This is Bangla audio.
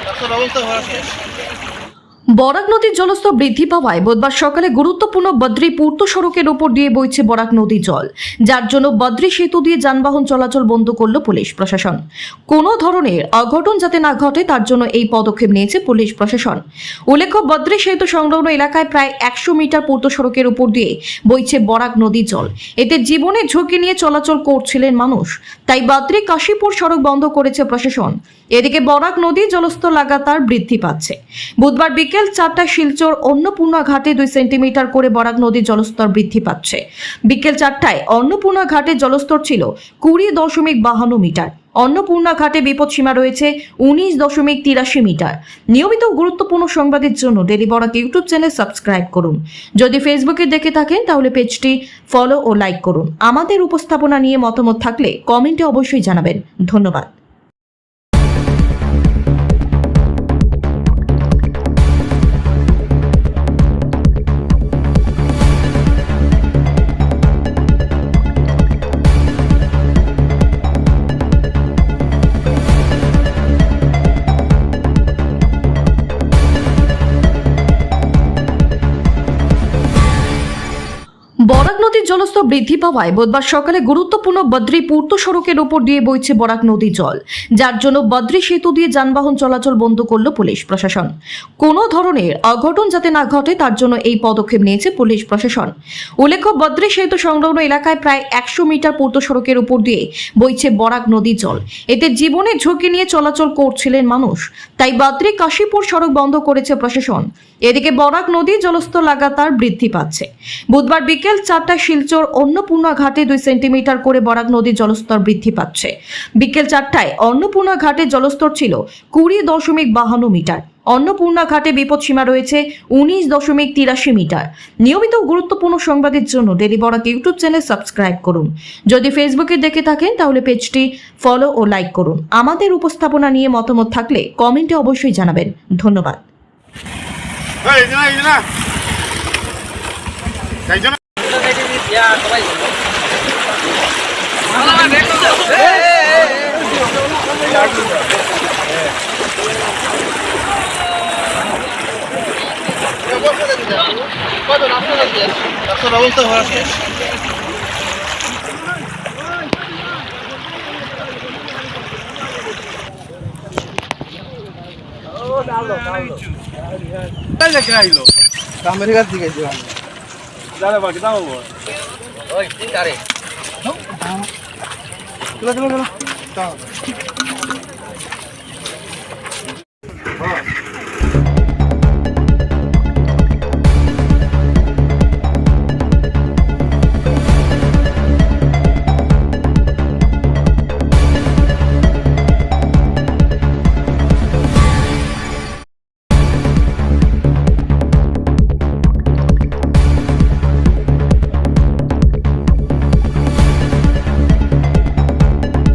রাস্তা ব্যবস্থা করা শেষ? বরাক নদীর জলস্তর বৃদ্ধি পাওয়ায় বুধবার সকালে গুরুত্বপূর্ণ বদ্রি পূর্ত সড়কের উপর দিয়ে বইছে বরাক নদী জল। যার জন্য বদ্রি সেতু দিয়ে যানবাহন চলাচল বন্ধ করল পুলিশ প্রশাসন। কোনো ধরনের অঘটন যাতে না ঘটে, তার জন্য এই পদক্ষেপ নিয়েছে পুলিশ প্রশাসন। উল্লেখ্য, বদ্রি সেতু সংলগ্ন এলাকায় প্রায় একশো মিটার পূর্ত সড়কের উপর দিয়ে বইছে বরাক নদী জল। এতে জীবনের ঝুঁকি নিয়ে চলাচল করছিলেন মানুষ। তাই বদ্রি কাশীপুর সড়ক বন্ধ করেছে প্রশাসন। এদিকে বরাক নদী জলস্তর লাগাতার বৃদ্ধি পাচ্ছে। বুধবার বিকেল চারটায় শিলচর অন্নপূর্ণা ঘাটে দুই সেন্টিমিটার করে বরাক নদীর জলস্তর বৃদ্ধি পাচ্ছে। বিকেল চারটায় অন্নপূর্ণা ঘাটে জলস্তর ছিল কুড়ি দশমিক বাহান্ন মিটার। অন্নপূর্ণা ঘাটে বিপদসীমা রয়েছে উনিশ দশমিক তিরাশি মিটার। নিয়মিত গুরুত্বপূর্ণ সংবাদের জন্য daily Barak YouTube channel subscribe করুন। যদি ফেসবুকে দেখে থাকেন, তাহলে পেজটি ফলো ও লাইক করুন। আমাদের উপস্থাপনা নিয়ে মতামত থাকলে কমেন্টে অবশ্যই জানাবেন। ধন্যবাদ। বরাক নদীর জলস্তর বৃদ্ধি পাওয়ায় বুধবার সকালে গুরুত্বপূর্ণ বদ্রি পূর্ত সড়কের উপর দিয়ে বইছে বরাক নদী জল। যার জন্য বদ্রি সেতু দিয়ে যানবাহন চলাচল বন্ধ করল পুলিশ প্রশাসন। কোনো ধরনের অঘটন যাতে না ঘটে, তার জন্য এই পদক্ষেপ নিয়েছে পুলিশ প্রশাসন। উল্লেখ্য, বদ্রি সেতু সংলগ্ন এলাকায় প্রায় একশো মিটার পূর্ত সড়কের উপর দিয়ে বইছে বরাক নদী জল। এতে জীবনের ঝুঁকি নিয়ে চলাচল করছিলেন মানুষ। তাই বদ্রি কাশীপুর সড়ক বন্ধ করেছে প্রশাসন। এদিকে বরাক নদী জলস্তর লাগাতার বৃদ্ধি পাচ্ছে। বুধবার বিকেল চারটায় শিলচর অন্নপূর্ণা ঘাটে দুই সেন্টিমিটার করে বরাক নদীর জলস্তর বৃদ্ধি পাচ্ছে বিকেল চারটায় অন্নপূর্ণা ঘাটে জলস্তর ছিল কুড়ি দশমিক বাহান্ন মিটার অন্নপূর্ণা ঘাটে বিপদসীমা রয়েছে উনিশ দশমিক তিরাশি মিটার নিয়মিত গুরুত্বপূর্ণ সংবাদের জন্য daily Barak YouTube channel subscribe করুন যদি ফেসবুকে দেখে থাকেন তাহলে পেজটি ফলো ও লাইক করুন আমাদের উপস্থাপনা নিয়ে মতামত থাকলে কমেন্টে অবশ্যই জানাবেন ধন্যবাদ এই যে না এই যে না এই যে বাকি দাও ওই আছে তারে দাঁড়া দাও তুলে তুলে তুলে